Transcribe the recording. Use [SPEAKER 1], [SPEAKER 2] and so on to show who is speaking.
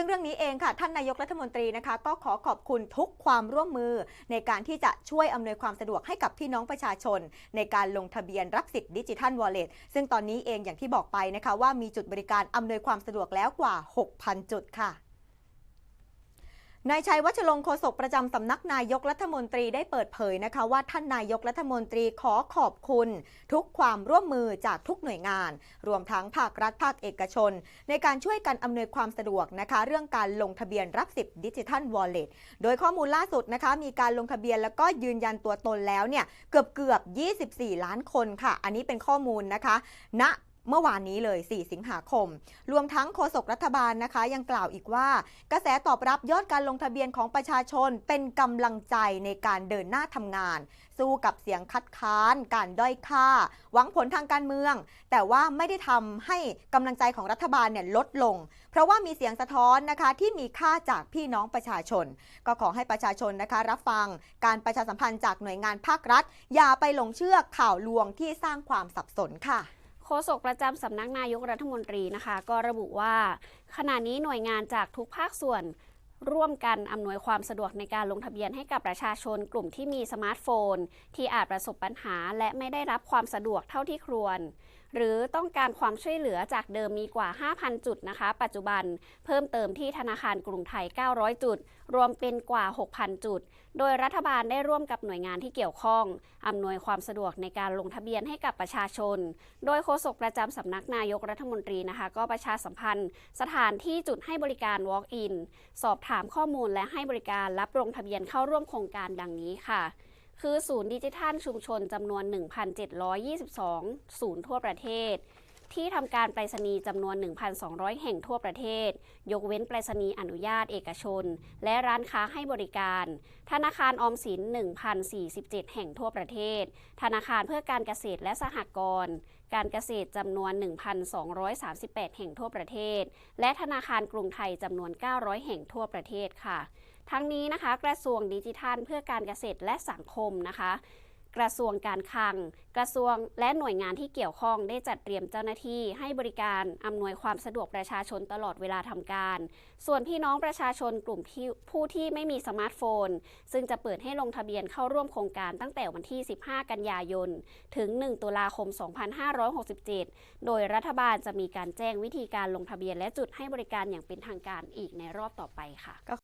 [SPEAKER 1] ซึ่งเรื่องนี้เองค่ะท่านนายกรัฐมนตรีนะคะก็ขอขอบคุณทุกความร่วมมือ ในการที่จะช่วยอำนวยความสะดวกให้กับพี่น้องประชาชน ในการลงทะเบียนรับสิทธิ์ดิจิทัลวอลเล็ตซึ่งตอนนี้เองอย่างที่บอกไปนะคะว่ามีจุดบริการอำนวยความสะดวกแล้วกว่า 6,000 จุดค่ะ นายชัยวัชรงค์โฆษกประจำสำนักนายกรัฐมนตรีได้เปิดเผยนะคะว่าท่านนายกรัฐมนตรีขอขอบคุณ ทุกความร่วมมือจากทุกหน่วยงาน รวมทั้งภาครัฐภาคเอกชน ในการช่วยกันอำนวยความสะดวกนะคะ เรื่องการลงทะเบียนรับสิทธิ์ดิจิทัลวอลเล็ตโดยข้อมูลล่าสุดนะคะมีการลงทะเบียนแล้วก็ยืนยันตัวตนแล้วเนี่ยเกือบเกือบ 24 ล้านคนค่ะ อันนี้เป็นข้อมูลนะคะณ เมื่อวานนี้เลย 4 สิงหาคม รวมทั้งโฆษกรัฐบาลนะคะ ยังกล่าวอีกว่า กระแสตอบรับยอดการลงทะเบียนของประชาชนเป็นกำลังใจในการเดินหน้าทำงาน สู้กับเสียงคัดค้าน การด้อยค่า หวังผลทางการเมือง แต่ว่าไม่ได้ทำให้กำลังใจของรัฐบาลเนี่ยลดลง เพราะว่ามีเสียงสะท้อนนะคะ ที่มีค่าจากพี่น้องประชาชน ก็ขอให้ประชาชนนะคะ รับฟังการประชาสัมพันธ์จากหน่วยงานภาครัฐ อย่าไปหลงเชื่อข่าวลวงที่สร้างความสับสนค่ะ
[SPEAKER 2] ฆษกประจำสำนักนายกรัฐมนตรีนะคะ ก็ระบุว่า ขณะนี้หน่วยงานจากทุกภาคส่วนร่วมกันอำนวยความสะดวกในการลงทะเบียนให้กับประชาชนกลุ่มที่มีสมาร์ทโฟน ที่อาจประสบปัญหาและไม่ได้รับความสะดวกเท่าที่ควร หรือต้องการความช่วยเหลือจากเดิมมีกว่า 5,000 จุดนะคะ ปัจจุบันเพิ่มเติมที่ธนาคารกรุงไทย 900 จุด รวมเป็นกว่า 6,000 จุด โดยรัฐบาลได้ร่วมกับหน่วยงานที่เกี่ยวข้อง อำนวยความสะดวกในการลงทะเบียนให้กับประชาชน โดยโฆษกประจำสำนักนายกรัฐมนตรีนะคะ ก็ประชาสัมพันธ์ สถานที่จุดให้บริการ Walk-in สอบถามข้อมูลและให้บริการรับลงทะเบียนเข้าร่วมโครงการดังนี้ค่ะ คือศูนย์ดิจิทัลชุมชนจำนวน 1,722 ศูนย์ทั่วประเทศ ที่ทำการไปรษณีย์จำนวน 1,200 แห่งทั่วประเทศ ยกเว้นไปรษณีย์อนุญาตเอกชน และร้านค้าให้บริการ ธนาคารออมสิน 1,047 แห่งทั่วประเทศ ธนาคารเพื่อการเกษตรและสหกรณ์การเกษตรจำนวน 1,238 แห่งทั่วประเทศ และธนาคารกรุงไทยจำนวน 900 แห่งทั่วประเทศค่ะทั้งนี้นะคะกระทรวงดิจิทัล เพื่อการเกษตรและสังคมนะคะ กระทรวงการคลัง กระทรวงและหน่วยงานที่เกี่ยวข้องได้จัดเตรียมเจ้าหน้าที่ ให้บริการอำนวยความสะดวกประชาชนตลอดเวลาทำการ ส่วนพี่น้องประชาชนกลุ่มที่ผู้ที่ไม่มีสมาร์ทโฟน ซึ่งจะเปิดให้ลงทะเบียนเข้าร่วมโครงการตั้งแต่วันที่ 15 กันยายน ถึง 1 ตุลาคม 2567 โดยรัฐบาลจะมีการแจ้งวิธีการลงทะเบียนและจุดให้บริการอย่างเป็นทางการอีกในรอบต่อไปค่ะ
[SPEAKER 1] ก็